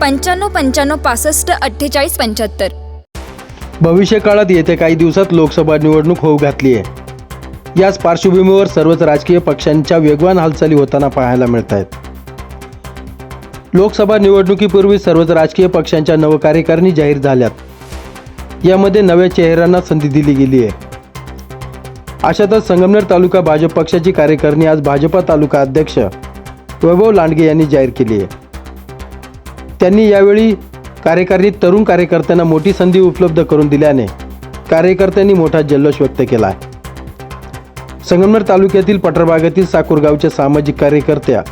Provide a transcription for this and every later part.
पंच्याण्णव पंच्याण्णव पासष्ट अठ्ठेचाळीस पंच्याहत्तर. भविष्य काळात येत्या काही दिवसात लोकसभा निवडणूक होऊ घातली आहे. याच पार्श्वभूमीवर सर्वच राजकीय पक्षांच्या वेगवान हालचाली होताना पाहायला मिळत आहेत लोकसभा निवडणुकीपूर्वी सर्वच राजकीय पक्षांच्या नवकार्यकारिणी जाहीर झाल्यात. यामध्ये नव्या चेहऱ्यांना संधी दिली गेली आहे. अशातच संगमनेर तालुका भाजप पक्षाची कार्यकारिणी आज भाजपा तालुका अध्यक्ष वैभव लांडगे यांनी जाहीर केली आहे. त्यांनी यावेळी कार्यकारी तरुण कार्यकर्त्यांना मोठी संधी उपलब्ध करून दिल्याने कार्यकर्त्यांनी मोठा जल्लोष व्यक्त केला आहे. संगमनेर तालुक्यातील पटरबागातील साकूरगावच्या सामाजिक कार्यकर्त्या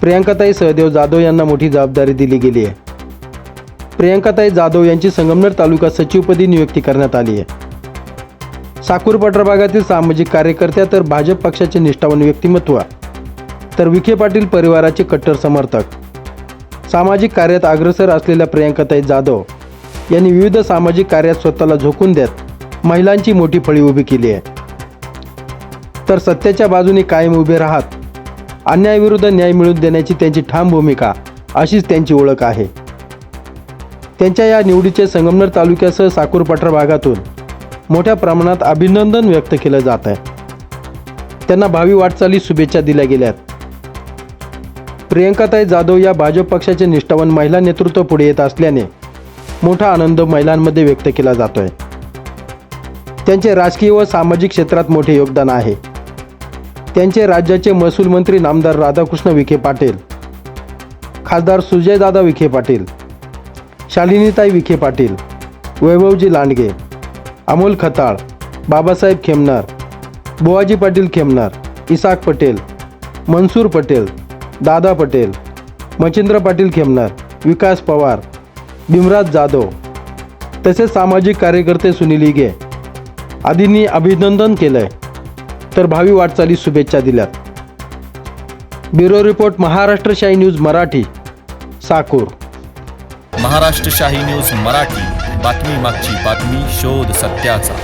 प्रियांकाताई सहदेव जाधव यांना मोठी जबाबदारी दिली गेली आहे. प्रियांकाताई जाधव यांची संगमनेर तालुका सचिवपदी नियुक्ती करण्यात आली आहे. साकूर पटरबागातील सामाजिक कार्यकर्त्या तर भाजप पक्षाचे निष्ठावान व्यक्तिमत्व तर विखे पाटील परिवाराचे कट्टर समर्थक सामाजिक कार्यात अग्रसर असलेल्या प्रियांकाताई जाधव यांनी विविध सामाजिक कार्यात स्वतःला झोकून देत महिलांची मोठी फळी उभी केली आहे. तर सत्याच्या बाजूने कायम उभे राहत अन्यायाविरुद्ध न्याय मिळवून देण्याची त्यांची ठाम भूमिका अशीच त्यांची ओळख आहे. त्यांच्या या निवडीचे संगमनेर तालुक्यासह साकूरपठार भागातून मोठ्या प्रमाणात अभिनंदन व्यक्त केलं जात आहे. त्यांना भावी वाटचाली शुभेच्छा दिल्या गेल्यात. प्रियंकाताई जाधव या भाजप पक्षाचे निष्ठावान महिला नेतृत्व पुढे येत असल्याने मोठा आनंद महिलांमध्ये व्यक्त केला जातो आहे त्यांचे राजकीय व सामाजिक क्षेत्रात मोठे योगदान आहे. त्यांचे राज्याचे महसूल मंत्री नामदार राधाकृष्ण विखे पाटील खासदार सुजयदादा विखे पाटील शालिनीताई विखे पाटील वैभवजी लांडगे अमोल खताळ बाबासाहेब खेमनार बुवाजी पाटील खेमनार इसाक पटेल मनसूर पटेल दादा पटेल मच्छिंद्र पाटील खेमणार विकास पवार भीमराज जाधव तसेच सामाजिक कार्यकर्ते सुनील इगे आदींनी अभिनंदन केलंय. तर भावी वाटचाली शुभेच्छा दिल्यात. ब्युरो रिपोर्ट महाराष्ट्र शाही न्यूज मराठी साकूर. महाराष्ट्र शाही न्यूज मराठी बातमी मागची बातमी शोध सत्याचा.